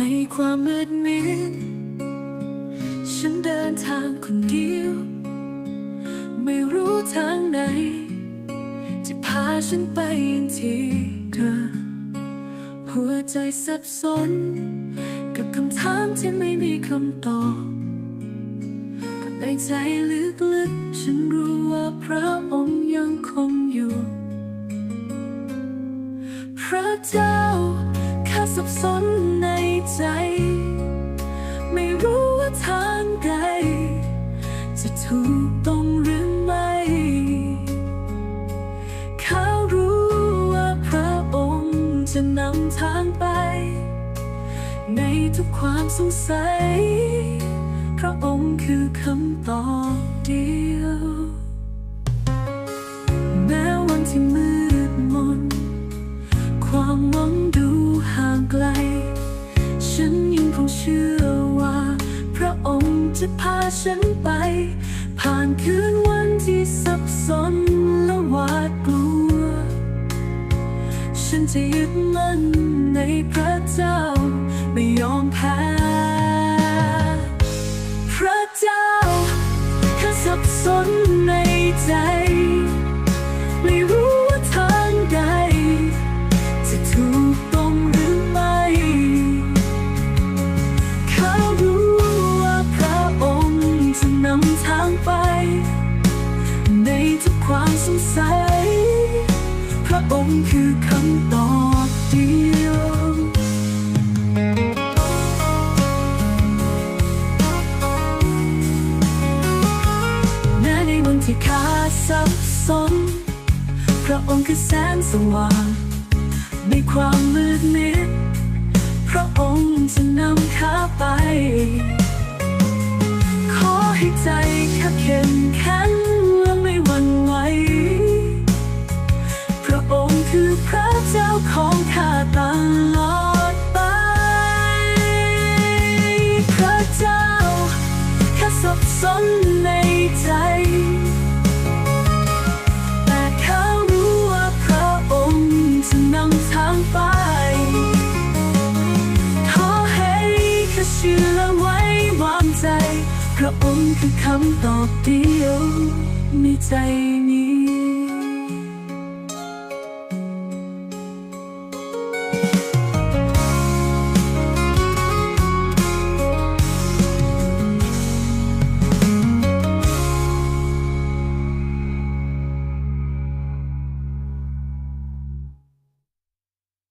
ในความมืดมิดฉันเดินทางคนเดียว ไม่รู้ทางไหน จะพาฉันไปยังที่เธอหัวใจสับสน กับคำถามที่ไม่มีคำตอบกับในใจลึกๆ ฉันรู้ว่าพระองค์ยังคงอยู่ พระเจ้าข้าสับสน ใจ ไม่รู้ว่าทางใดจะถูกต้องหรือไม่เขารู้ว่าพระองค์จะนำทางไป ในทุกความสงสัย พระองค์คือคำตอบเดียว แม้วันที่มืด จะพาฉันไป ผ่านคืนวันที่สับสนและหวาดกลัว ฉันจะยึดมั่นในพระเจ้า ไม่ยอมแพ้ นำทางไป ในทุกความสงสัย พระองค์คือคำตอบเดียวแม้ในวันที่ข้าสับสน พระองค์คือแสงสว่าง ในความมืดมิด ใจแค่เข้มแข็งและไม่หวั่นไหว พระองค์คือพระเจ้าของข้าตลอดไป พระเจ้าข้าสับสนในใจ ระองค์คือคำตอบเดียวในใจ